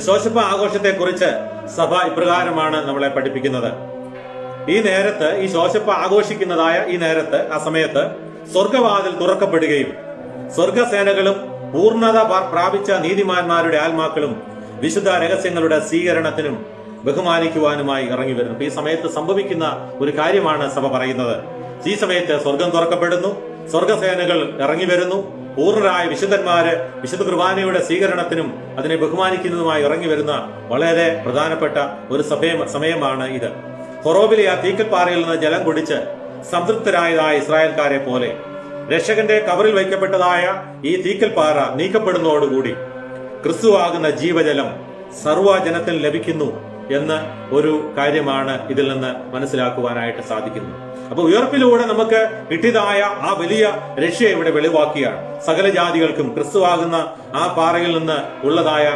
ശോശപ്പ ആഘോഷത്തെ കുറിച്ച് സഭ ഇപ്രകാരമാണ് നമ്മളെ പഠിപ്പിക്കുന്നത്. ഈ നേരത്ത് ഈ ശോശപ്പ ആഘോഷിക്കുന്നതായ ഈ നേരത്ത് ആ സമയത്ത് സ്വർഗവാതിൽ തുറക്കപ്പെടുകയും സ്വർഗസേനകളും പൂർണത പ്രാപിച്ച നീതിമാന്മാരുടെ ആത്മാക്കളും വിശുദ്ധ രഹസ്യങ്ങളുടെ സ്വീകരണത്തിനും ബഹുമാനിക്കുവാനുമായി ഇറങ്ങി വരുന്നു. ഈ സമയത്ത് സംഭവിക്കുന്ന ഒരു കാര്യമാണ് സഭ പറയുന്നത്. ഈ സമയത്ത് സ്വർഗം തുറക്കപ്പെടുന്നു സ്വർഗസേനകൾ ഇറങ്ങി വരുന്നു പൂർണരായ വിശുദ്ധന്മാര് വിശുദ്ധ കുർബാനയുടെ സ്വീകരണത്തിനും അതിനെ ബഹുമാനിക്കുന്നതുമായി ഇറങ്ങി വരുന്ന വളരെ പ്രധാനപ്പെട്ട ഒരു സമയം സമയമാണ് ഇത്. ഹൊറോബിലെ ആ തീക്കൽപ്പാറയിൽ നിന്ന് ജലം കുടിച്ച് സംതൃപ്തരായതായ ഇസ്രായേൽക്കാരെ പോലെ രക്ഷകന്റെ കവറിൽ വയ്ക്കപ്പെട്ടതായ ഈ തീക്കൽപ്പാറ നീക്കപ്പെടുന്നതോടുകൂടി ക്രിസ്തുവാകുന്ന ജീവജലം സർവജനത്തിന് ലഭിക്കുന്നു എന്ന ഒരു കാര്യമാണ് ഇതിൽ നിന്ന് മനസ്സിലാക്കുവാനായിട്ട് സാധിക്കുന്നത്. അപ്പൊ ഉയർപ്പിലൂടെ നമുക്ക് കിട്ടിയതായ ആ വലിയ രക്ഷ ഇവിടെ വെളിവാക്കിയാണ്. സകല ജാതികൾക്കും ക്രിസ്തുവാകുന്ന ആ പാറയിൽ നിന്ന് ഉള്ളതായ